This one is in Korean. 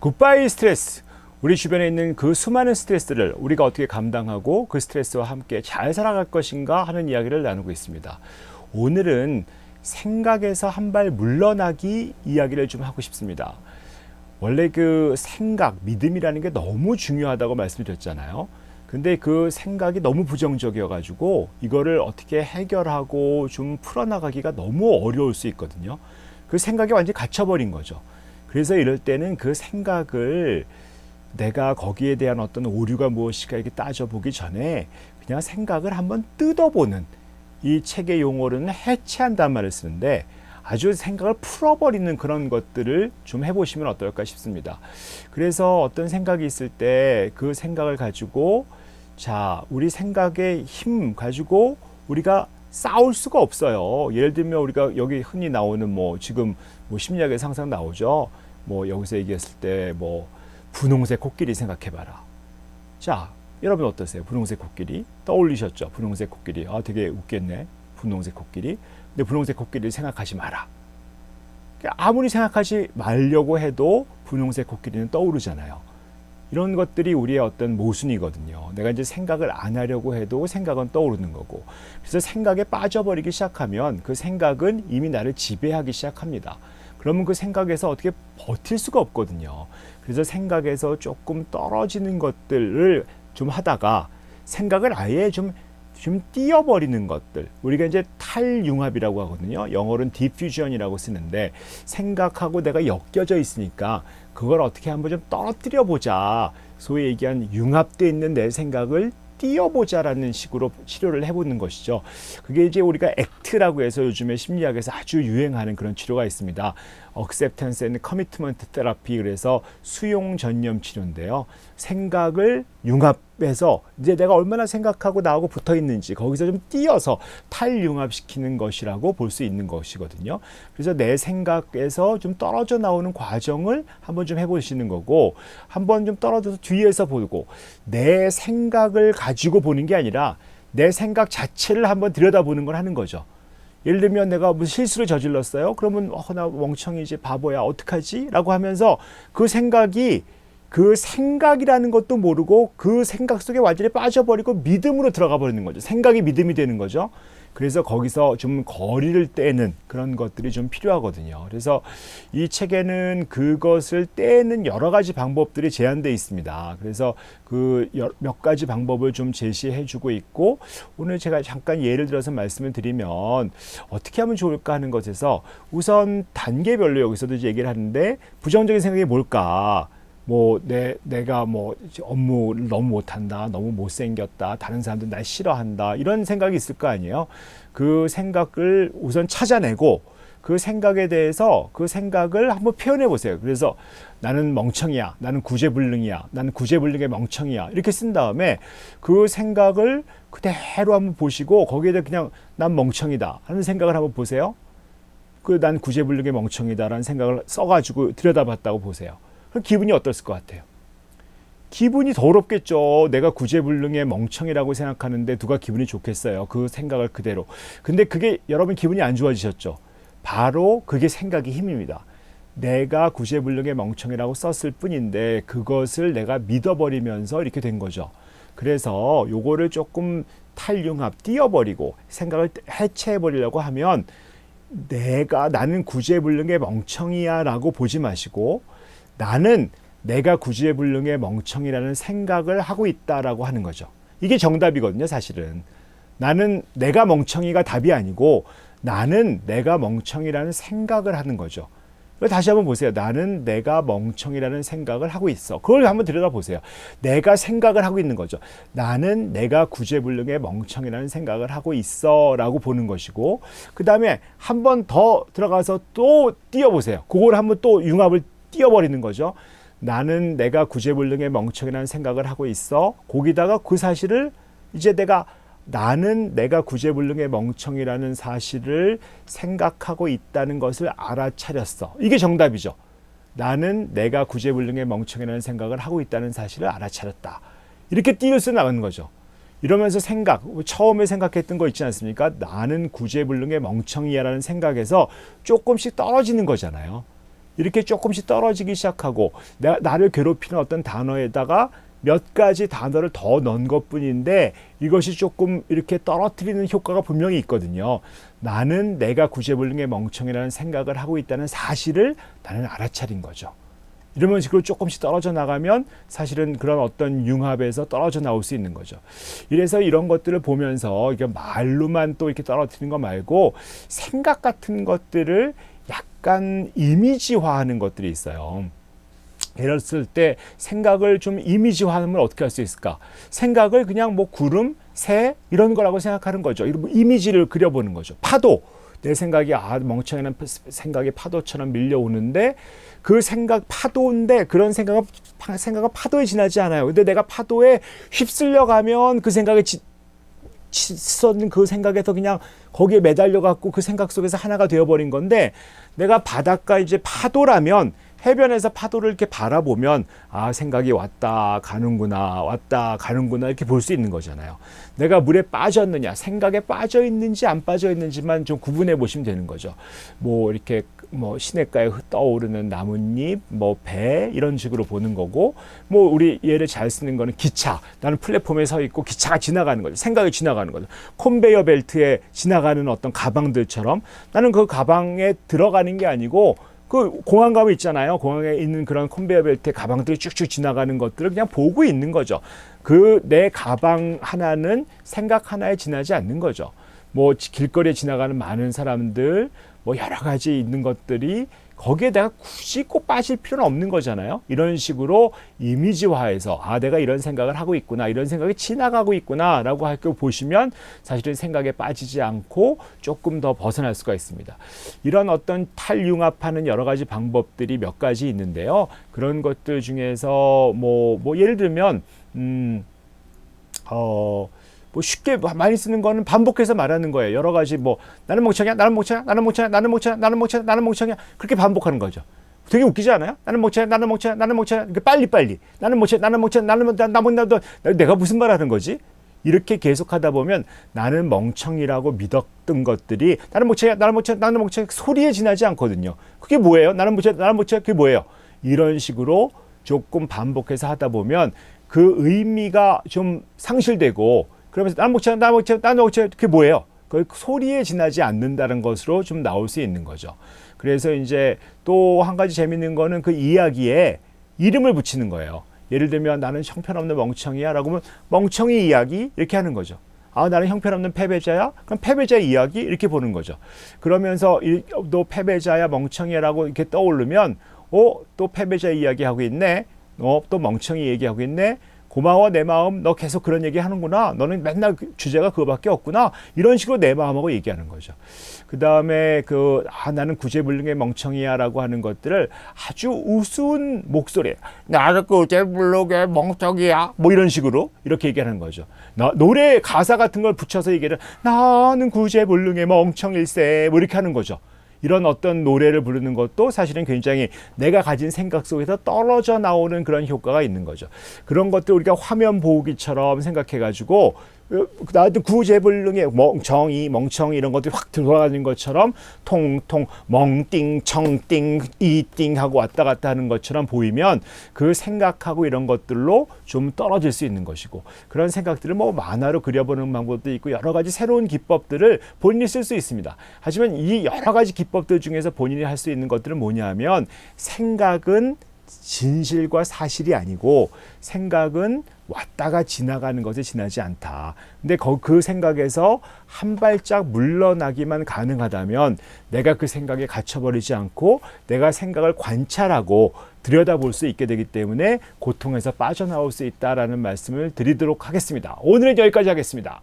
굿바이 스트레스. 우리 주변에 있는 그 수많은 스트레스를 우리가 어떻게 감당하고 그 스트레스와 함께 잘 살아갈 것인가 하는 이야기를 나누고 있습니다. 오늘은 생각에서 한 발 물러나기 이야기를 좀 하고 싶습니다. 원래 그 생각, 믿음이라는 게 너무 중요하다고 말씀드렸잖아요. 근데 그 생각이 너무 부정적이어가지고 이거를 어떻게 해결하고 좀 풀어나가기가 너무 어려울 수 있거든요. 그 생각이 완전히 갇혀버린 거죠. 그래서 이럴 때는 그 생각을 내가 거기에 대한 어떤 오류가 무엇인가 이렇게 따져보기 전에 그냥 생각을 한번 뜯어보는 이 책의 용어로는 해체한다는 말을 쓰는데 아주 생각을 풀어버리는 그런 것들을 좀 해보시면 어떨까 싶습니다. 그래서 어떤 생각이 있을 때 그 생각을 가지고 자, 우리 생각의 힘 가지고 우리가 싸울 수가 없어요. 예를 들면 우리가 여기 흔히 나오는 뭐 지금 뭐 심리학에서 항상 나오죠. 뭐 여기서 얘기했을 때 뭐 분홍색 코끼리 생각해봐라. 자, 여러분 어떠세요? 분홍색 코끼리 떠올리셨죠? 분홍색 코끼리. 아, 되게 웃겠네. 분홍색 코끼리. 근데 분홍색 코끼리를 생각하지 마라. 아무리 생각하지 말려고 해도 분홍색 코끼리는 떠오르잖아요. 이런 것들이 우리의 어떤 모순이거든요. 내가 이제 생각을 안 하려고 해도 생각은 떠오르는 거고. 그래서 생각에 빠져버리기 시작하면 그 생각은 이미 나를 지배하기 시작합니다. 그러면 그 생각에서 어떻게 버틸 수가 없거든요. 그래서 생각에서 조금 떨어지는 것들을 좀 하다가 생각을 아예 좀, 좀 띄어버리는 것들. 우리가 이제 탈융합이라고 하거든요. 영어로는 디퓨전이라고 쓰는데 생각하고 내가 엮여져 있으니까 그걸 어떻게 한번 좀 떨어뜨려 보자. 소위 얘기한 융합돼 있는 내 생각을 띄어보자라는 식으로 치료를 해보는 것이죠. 그게 이제 우리가 액트라고 해서 요즘에 심리학에서 아주 유행하는 그런 치료가 있습니다. Acceptance and Commitment Therapy 그래서 수용 전념 치료인데요. 생각을 융합해서 이제 내가 얼마나 생각하고 나하고 붙어 있는지 거기서 좀 띄어서 탈융합시키는 것이라고 볼 수 있는 것이거든요. 그래서 내 생각에서 좀 떨어져 나오는 과정을 한번 좀 해보시는 거고 한번 좀 떨어져서 뒤에서 보고 내 생각을 가지고 보는 게 아니라 내 생각 자체를 한번 들여다보는 걸 하는 거죠. 예를 들면 내가 무슨 실수를 저질렀어요. 그러면 어, 나 멍청이지 바보야 어떡하지? 라고 하면서 그 생각이 그 생각이라는 것도 모르고 그 생각 속에 완전히 빠져버리고 믿음으로 들어가 버리는 거죠. 생각이 믿음이 되는 거죠. 그래서 거기서 좀 거리를 떼는 그런 것들이 좀 필요하거든요. 그래서 이 책에는 그것을 떼는 여러 가지 방법들이 제한되어 있습니다. 그래서 그 몇 가지 방법을 좀 제시해 주고 있고 오늘 제가 잠깐 예를 들어서 말씀을 드리면 어떻게 하면 좋을까 하는 것에서 우선 단계별로 여기서도 얘기를 하는데 부정적인 생각이 뭘까? 뭐 내 내가 뭐 업무를 너무 못한다, 너무 못생겼다, 다른 사람들 날 싫어한다 이런 생각이 있을 거 아니에요. 그 생각을 우선 찾아내고 그 생각에 대해서 그 생각을 한번 표현해 보세요. 그래서 나는 멍청이야, 나는 구제불능이야, 나는 구제불능의 멍청이야 이렇게 쓴 다음에 그 생각을 그대로 한번 보시고 거기에다 그냥 난 멍청이다 하는 생각을 한번 보세요. 그 난 구제불능의 멍청이다라는 생각을 써가지고 들여다봤다고 보세요. 기분이 어떨 것 같아요? 기분이 더럽겠죠. 내가 구제불능의 멍청이라고 생각하는데 누가 기분이 좋겠어요. 그 생각을 그대로. 근데 그게 여러분 기분이 안 좋아지셨죠. 바로 그게 생각의 힘입니다. 내가 구제불능의 멍청이라고 썼을 뿐인데 그것을 내가 믿어버리면서 이렇게 된 거죠. 그래서 요거를 조금 탈융합, 띄어버리고 생각을 해체해버리려고 하면 내가 나는 구제불능의 멍청이야라고 보지 마시고 나는 내가 구제불능의 멍청이라는 생각을 하고 있다라고 하는 거죠. 이게 정답이거든요, 사실은. 나는 내가 멍청이가 답이 아니고 나는 내가 멍청이라는 생각을 하는 거죠. 다시 한번 보세요. 나는 내가 멍청이라는 생각을 하고 있어. 그걸 한번 들여다보세요. 내가 생각을 하고 있는 거죠. 나는 내가 구제불능의 멍청이라는 생각을 하고 있어. 라고 보는 것이고, 그 다음에 한 번 더 들어가서 또 띄워보세요. 그걸 한번 또 융합을 띄워버리는 거죠. 나는 내가 구제불능의 멍청이라는 생각을 하고 있어. 거기다가 그 사실을 이제 내가 나는 내가 구제불능의 멍청이라는 사실을 생각하고 있다는 것을 알아차렸어. 이게 정답이죠. 나는 내가 구제불능의 멍청이라는 생각을 하고 있다는 사실을 알아차렸다. 이렇게 띄어서 나가는 거죠. 이러면서 생각, 처음에 생각했던 거 있지 않습니까? 나는 구제불능의 멍청이야라는 생각에서 조금씩 떨어지는 거잖아요. 이렇게 조금씩 떨어지기 시작하고 나, 나를 괴롭히는 어떤 단어에다가 몇 가지 단어를 더 넣은 것 뿐인데 이것이 조금 이렇게 떨어뜨리는 효과가 분명히 있거든요. 나는 내가 구제불능의 멍청이라는 생각을 하고 있다는 사실을 나는 알아차린 거죠. 이러면 식으로 조금씩 떨어져 나가면 사실은 그런 어떤 융합에서 떨어져 나올 수 있는 거죠. 이래서 이런 것들을 보면서 이게 말로만 또 이렇게 떨어뜨리는 거 말고 생각 같은 것들을 약간 이미지화하는 것들이 있어요. 들을 때 생각을 좀 이미지화하면 어떻게 할 수 있을까? 생각을 그냥 뭐 구름, 새 이런 거라고 생각하는 거죠. 이런 뭐 이미지를 그려보는 거죠. 파도. 내 생각이 아 멍청이는 생각이 파도처럼 밀려오는데 그 생각 파도인데 그런 생각은 파- 생각은 파도에 지나지 않아요. 근데 내가 파도에 휩쓸려 가면 그 생각에 지, 치솟는 그 생각에서 그냥 거기에 매달려 갖고 그 생각 속에서 하나가 되어 버린 건데 내가 바닷가 이제 파도라면 해변에서 파도를 이렇게 바라보면 아 생각이 왔다 가는구나 왔다 가는구나 이렇게 볼 수 있는 거잖아요. 내가 물에 빠졌느냐 생각에 빠져 있는지 안 빠져 있는지만 좀 구분해 보시면 되는 거죠. 뭐 이렇게 뭐 시냇가에 떠오르는 나뭇잎, 뭐 배 이런 식으로 보는 거고 뭐 우리 예를 잘 쓰는 거는 기차. 나는 플랫폼에 서 있고 기차가 지나가는 거죠. 생각이 지나가는 거죠. 컨베이어 벨트에 지나가는 어떤 가방들처럼 나는 그 가방에 들어가는 게 아니고 그 공항 가면 있잖아요. 공항에 있는 그런 컨베이어 벨트에 가방들이 쭉쭉 지나가는 것들을 그냥 보고 있는 거죠. 그 내 가방 하나는 생각 하나에 지나지 않는 거죠. 뭐 지- 길거리에 지나가는 많은 사람들 뭐 여러 가지 있는 것들이 거기에 내가 굳이 꼭 빠질 필요는 없는 거잖아요. 이런 식으로 이미지화해서 아 내가 이런 생각을 하고 있구나 이런 생각이 지나가고 있구나라고 할거 보시면 사실은 생각에 빠지지 않고 조금 더 벗어날 수가 있습니다. 이런 어떤 탈융합하는 여러 가지 방법들이 몇 가지 있는데요. 그런 것들 중에서 뭐, 뭐 예를 들면 음, 어, 뭐 쉽게 많이 쓰는 거는 반복해서 말하는 거예요. 여러 가지 뭐 나는 멍청이야, 나는 멍청이야, 나는 멍청이야, 나는 멍청이야, 나는 멍청이야, 나는 멍청이야. 그렇게 반복하는 거죠. 되게 웃기지 않아요? 나는 멍청이야, 나는 멍청이야, 나는 멍청이야. 이렇게 빨리 빨리. 나는 멍청이야, 나는 멍청이야, 나는 멍청이야, 나는 멍청이야. 나- 내가 무슨 말 하는 거지? 이렇게 계속하다 보면 나는 멍청이라고 믿었던 것들이 나는 멍청이야, 나는 멍청이야, 나는 멍청이야 소리에 지나지 않거든요. 그게 뭐예요? 나는 멍청이야, 나는 멍청이야. 그게 뭐예요? 이런 식으로 조금 반복해서 하다 보면 그 의미가 좀 상실되고 그러면서 나는 멍청이야, 나는 멍청이야, 나는 멍청이야. 그게 뭐예요? 그 소리에 지나지 않는다는 것으로 좀 나올 수 있는 거죠. 그래서 이제 또 한 가지 재밌는 거는 그 이야기에 이름을 붙이는 거예요. 예를 들면 나는 형편없는 멍청이야 라고 하면 멍청이 이야기 이렇게 하는 거죠. 아 나는 형편없는 패배자야? 그럼 패배자 이야기 이렇게 보는 거죠. 그러면서 이- 너 패배자야 멍청이야라고 이렇게 떠오르면 어또 패배자 이야기 하고 있네. 어또 멍청이 얘기하고 있네. 고마워 내 마음 너 계속 그런 얘기 하는구나. 너는 맨날 그 주제가 그거밖에 없구나. 이런 식으로 내 마음하고 얘기하는 거죠. 그 다음에 그 아, 나는 구제불능의 멍청이야라고 하는 것들을 아주 우스운 목소리에 나는 구제불능의 멍청이야. 뭐 이런 식으로 이렇게 얘기하는 거죠. 나, 노래 가사 같은 걸 붙여서 얘기를 나는 구제불능의 멍청일세. 뭐 이렇게 하는 거죠 이런 어떤 노래를 부르는 것도 사실은 굉장히 내가 가진 생각 속에서 떨어져 나오는 그런 효과가 있는 거죠. 그런 것들 우리가 화면 보기처럼 생각해 가지고 나도 구제불능의 멍청이 멍청이 이런 것들이 확 들어가는 것처럼 통통 멍띵 청띵 이띵 하고 왔다 갔다 하는 것처럼 보이면 그 생각하고 이런 것들로 좀 떨어질 수 있는 것이고 그런 생각들을 뭐 만화로 그려보는 방법도 있고 여러 가지 새로운 기법들을 본인이 쓸 수 있습니다. 하지만 이 여러 가지 기법들 중에서 본인이 할 수 있는 것들은 뭐냐면 생각은 진실과 사실이 아니고 생각은 왔다가 지나가는 것에 지나지 않다. 근데 거- 그 생각에서 한 발짝 물러나기만 가능하다면 내가 그 생각에 갇혀버리지 않고 내가 생각을 관찰하고 들여다볼 수 있게 되기 때문에 고통에서 빠져나올 수 있다라는 말씀을 드리도록 하겠습니다. 오늘은 여기까지 하겠습니다.